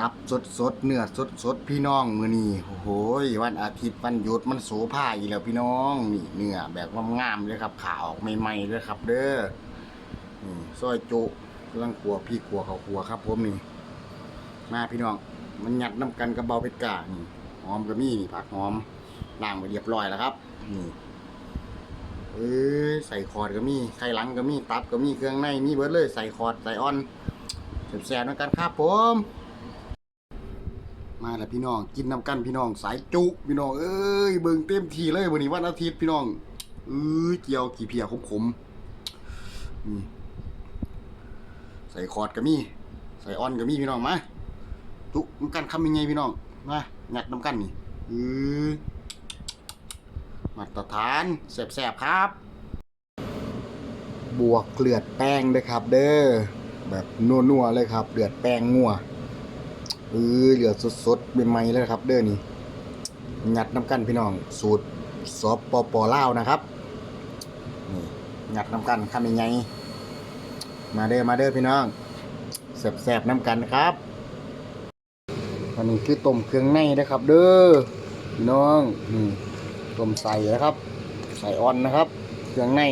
ตับสดสดเนื้อสดสดพี่น้องมือนี้โอ้โหยวันอาทิตย์วันหยุดมันโสภาอีแล้วพี่น้องนี่เนื้อแบบงามๆเลยครับขาออกใหม่ๆเลยครับ เด้อนี่ซอยจุกำลังขัวพี่ขัวเขาขัวครับผมนี่มาพี่น้อง มันหยัดน้ำกันกับเบาเป็ดกานี่หอมก็มีนี่ผักหอมล้างไว้เรียบร้อยแล้วครับนี่เอ้ยใส่คอร์ดก็มีไข่หลังก็มีตับก็มีเครื่องในมีเบิดเลย ใส่คอร์ดใส่ออนแซ่บๆเหมือนกันครับผมาแล้วพี่น้อง กินน้ำกันพี่น้อง สายจุ พี่น้อง เอ้ยเบิ่งเต็มทีเลยวันนี้วันอาทิตย์พี่น้องเอ้ยเจียวกี่เพียขมๆนี่ใส่คอร์ดก็มี ใส่ออนก็มีพี่น้องมาจุน้ำกันคำยังไงพี่น้องมาหยัดน้ำกันนี่เออมาตรฐานแสบๆครับ บวกเกลือดแป้งด้วยครับ เด้อแบบนัวๆเลยครับเลือดแป้งงัว เออเหลือสดๆใหม่ๆเลยครับ เด้อนี่งัดน้ำกันพี่น้อง สูตรสปปอลานะครับนี่งัดน้ำกันคำยังไงมาเด้อมาเด้อพี่น้องแสบๆน้ำกันครับอันนี้คือต้มเครื่องในนะครับ เด้อพี่น้องนี่ต้มใส่นะครับ ใส่อ่อนนะครับ เครื่องใน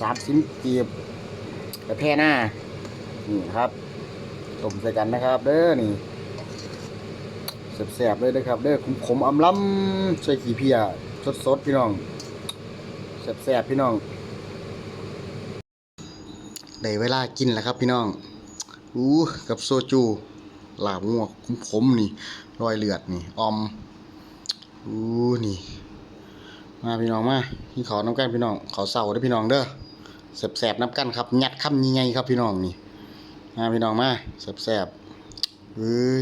สามสิบกีบกระแพร่หน้านี่ครับ ต้มใส่กันนะครับ เด้อนี่แสบๆเลยนะครับ เด้อขมๆอำล้ำใส่ขี้เพียสดๆพี่น้องแสบๆพี่น้องได้เวลากินแล้วครับพี่น้องอู้กับโซจูลาบงวกขมๆนี่รอยเลือดนี่อมอู้นี่ มาพี่น้องมากินขาวน้ำกันพี่น้องขาวเสาเด้อพี่น้องเด้อแสบๆน้ำกันครับ ยัดคำยังไงครับพี่น้องนี่ มาพี่น้องมาแซ่บๆเฮ้ย